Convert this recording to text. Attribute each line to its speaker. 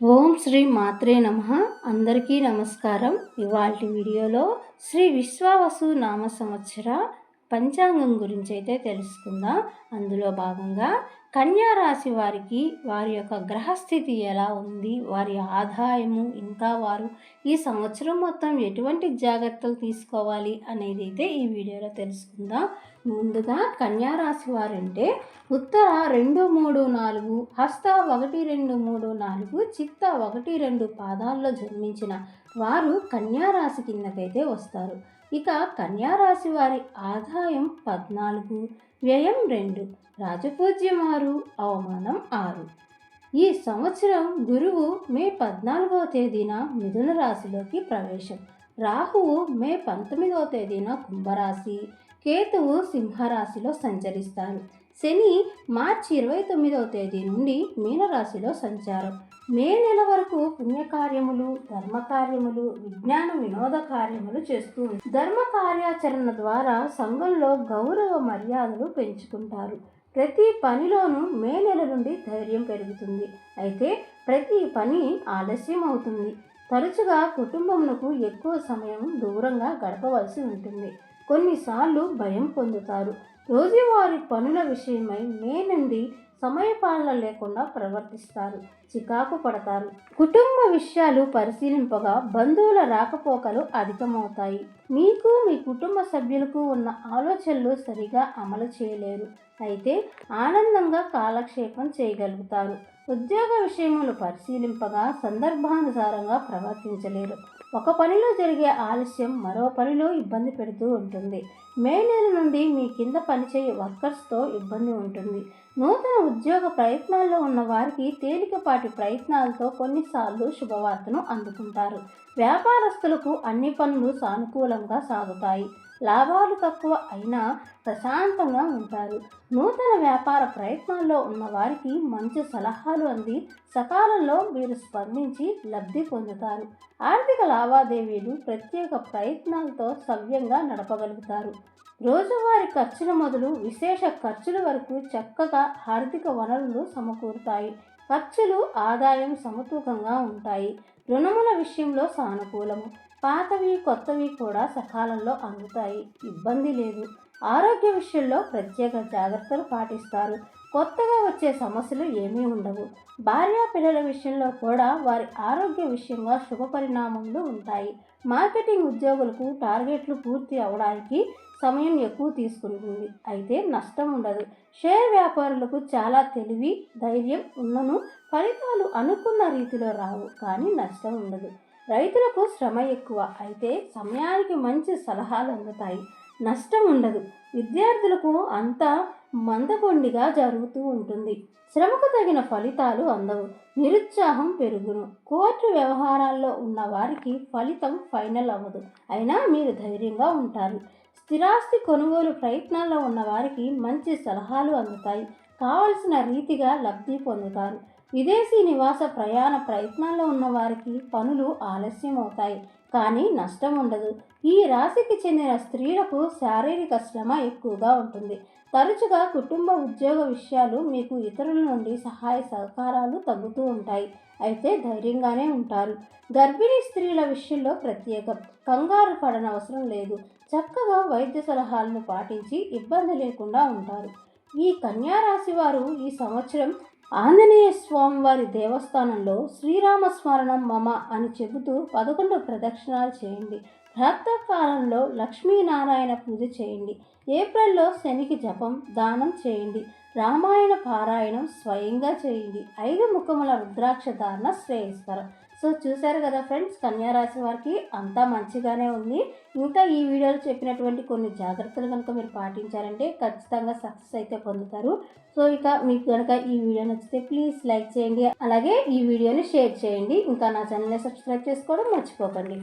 Speaker 1: ఓం శ్రీ మాత్రే నమ. అందరికీ నమస్కారం. ఇవాళ వీడియోలో శ్రీ విశ్వావసు నామ సంవత్సర పంచాంగం గురించి అయితే తెలుసుకుందాం. అందులో భాగంగా కన్యా రాశి వారికి వారి యొక్క గ్రహస్థితి ఎలా ఉంది? వారి ఆదాయము ఇంకా వారు ఈ సంవత్సరం మొత్తం ఎటువంటి జాగ్రత్తలు తీసుకోవాలి అనేది అయితే ఈ వీడియోలో తెలుసుకుందాం. ముందుగా కన్యా రాశి వారంటే ఉత్తర రెండు మూడు నాలుగు హస్త ఒకటి రెండు మూడు నాలుగు చిత్త ఒకటి రెండు పాదాల్లో జన్మించిన వారు కన్యా రాశి కిందకైతే వస్తారు. ఇక కన్యారాశి వారి ఆదాయం పద్నాలుగు వ్యయం రెండు. రాజపూజ్యం ఆరు అవమానం ఆరు. ఈ సంవత్సరం గురువు మే పద్నాలుగవ తేదీన మిథున రాశిలోకి ప్రవేశం. రాహువు మే పంతొమ్మిదవ తేదీన కుంభరాశి. కేతువు సింహరాశిలో సంచరిస్తారు. శని మార్చి ఇరవై తొమ్మిదవ తేదీ నుండి మీనరాశిలో సంచారం. మే నెల వరకు పుణ్యకార్యములు ధర్మకార్యములు విజ్ఞాన వినోద కార్యములు చేస్తూ ధర్మ కార్యాచరణ ద్వారా సంఘంలో గౌరవ మర్యాదలు పెంచుకుంటారు. ప్రతి పనిలోనూ మే నెల నుండి ధైర్యం పెరుగుతుంది. అయితే ప్రతి పని ఆలస్యం అవుతుంది. తరచుగా కుటుంబమునకు ఎక్కువ సమయం దూరంగా గడపవలసి ఉంటుంది. కొన్నిసార్లు భయం పొందుతారు. రోజువారి పనుల విషయమై మే నుండి సమయపాలన లేకుండా ప్రవర్తిస్తారు చికాకు పడతారు. కుటుంబ విషయాలు పరిశీలింపగా బంధువుల రాకపోకలు అధికమవుతాయి. మీకు మీ కుటుంబ సభ్యులకు ఉన్న ఆలోచనలు సరిగా అమలు చేయలేరు. అయితే ఆనందంగా కాలక్షేపం చేయగలుగుతారు. ఉద్యోగ విషయములు పరిశీలింపగా సందర్భానుసారంగా ప్రవర్తించలేరు. ఒక పనిలో జరిగే ఆలస్యం మరో పనిలో ఇబ్బంది పెడుతూ ఉంటుంది. మే నెల నుండి మీ కింద పనిచేయే వర్కర్స్తో ఇబ్బంది ఉంటుంది. నూతన ఉద్యోగ ప్రయత్నాల్లో ఉన్న వారికి తేలికపాటి ప్రయత్నాలతో కొన్నిసార్లు శుభవార్తను అందుకుంటారు. వ్యాపారస్తులకు అన్ని పనులు సానుకూలంగా సాగుతాయి. లాభాలు తక్కువ అయినా ప్రశాంతంగా ఉంటారు. నూతన వ్యాపార ప్రయత్నాల్లో ఉన్న వారికి మంచి సలహాలు అంది. సకాలంలో మీరు స్పందించి లబ్ధి పొందుతారు. ఆర్థిక లావాదేవీలు ప్రత్యేక ప్రయత్నాలతో సవ్యంగా నడపగలుగుతారు. రోజువారి ఖర్చుల మొదలు విశేష ఖర్చుల వరకు చక్కగా ఆర్థిక వనరులు సమకూరుతాయి. ఖర్చులు ఆదాయం సమతూకంగా ఉంటాయి. రుణముల విషయంలో సానుకూలము. పాతవి కొత్తవి కూడా సకాలంలో అందుతాయి. ఇబ్బంది లేదు. ఆరోగ్య విషయంలో ప్రత్యేక జాగ్రత్తలు పాటిస్తారు. కొత్తగా వచ్చే సమస్యలు ఏమీ ఉండవు. భార్యా పిల్లల విషయంలో కూడా వారి ఆరోగ్య విషయంగా శుభ పరిణామములు ఉంటాయి. మార్కెటింగ్ ఉద్యోగులకు టార్గెట్లు పూర్తి అవడానికి సమయం ఎక్కువ తీసుకుంటుంది. అయితే నష్టం ఉండదు. షేర్ వ్యాపారులకు చాలా తెలివి ధైర్యం ఉన్నను ఫలితాలు అనుకున్న రీతిలో రావు. కానీ నష్టం ఉండదు. రైతులకు శ్రమ ఎక్కువ. అయితే సమయానికి మంచి సలహాలు అందుతాయి. నష్టం ఉండదు. విద్యార్థులకు అంత మందకొండిగా జరుగుతూ ఉంటుంది. శ్రమకు తగిన ఫలితాలు అందవు. నిరుత్సాహం పెరుగును. కోర్టు వ్యవహారాల్లో ఉన్న వారికి ఫలితం ఫైనల్ అవ్వదు. అయినా మీరు ధైర్యంగా ఉంటారు. స్థిరాస్తి కొనుగోలు ప్రయత్నాల్లో ఉన్న వారికి మంచి సలహాలు అందుతాయి. కావలసిన రీతిగా లబ్ధి పొందుతారు. విదేశీ నివాస ప్రయాణ ప్రయత్నాల్లో ఉన్న వారికి పనులు ఆలస్యం అవుతాయి కానీ నష్టం ఉండదు. ఈ రాశికి చెందిన స్త్రీలకు శారీరక శ్రమ ఎక్కువగా ఉంటుంది. తరచుగా కుటుంబ ఉద్యోగ విషయాలు మీకు ఇతరుల నుండి సహాయ సహకారాలు తగ్గుతూ ఉంటాయి. అయితే ధైర్యంగానే ఉంటారు. గర్భిణీ స్త్రీల విషయంలో ప్రత్యేకం. కంగారు పడనవసరం లేదు. చక్కగా వైద్య సలహాలను పాటించి ఇబ్బంది లేకుండా ఉంటారు. ఈ కన్యారాశి వారు ఈ సంవత్సరం ఆంజనేయ స్వామివారి దేవస్థానంలో శ్రీరామస్మరణం మమ అని చెబుతూ పదకొండు ప్రదక్షిణాలు చేయండి. ప్రాతకాలంలో లక్ష్మీనారాయణ పూజ చేయండి. ఏప్రిల్లో శనికి జపం దానం చేయండి. రామాయణ పారాయణం స్వయంగా చేయండి. ఐదు ముఖముల రుద్రాక్ష ధారణ శ్రేయస్కరం. సో చూశారు కదా ఫ్రెండ్స్ కన్యారాశి వారికి అంతా మంచిగానే ఉంది. ఇంకా ఈ వీడియోలో చెప్పినటువంటి కొన్ని జాగ్రత్తలు కనుక మీరు పాటించారంటే ఖచ్చితంగా సక్సెస్ అయితే పొందుతారు. సో ఇక మీకు కనుక ఈ వీడియో నచ్చితే ప్లీజ్ లైక్ చేయండి. అలాగే ఈ వీడియోని షేర్ చేయండి. ఇంకా నా ఛానల్ని సబ్స్క్రైబ్ చేసుకోవడం మర్చిపోకండి.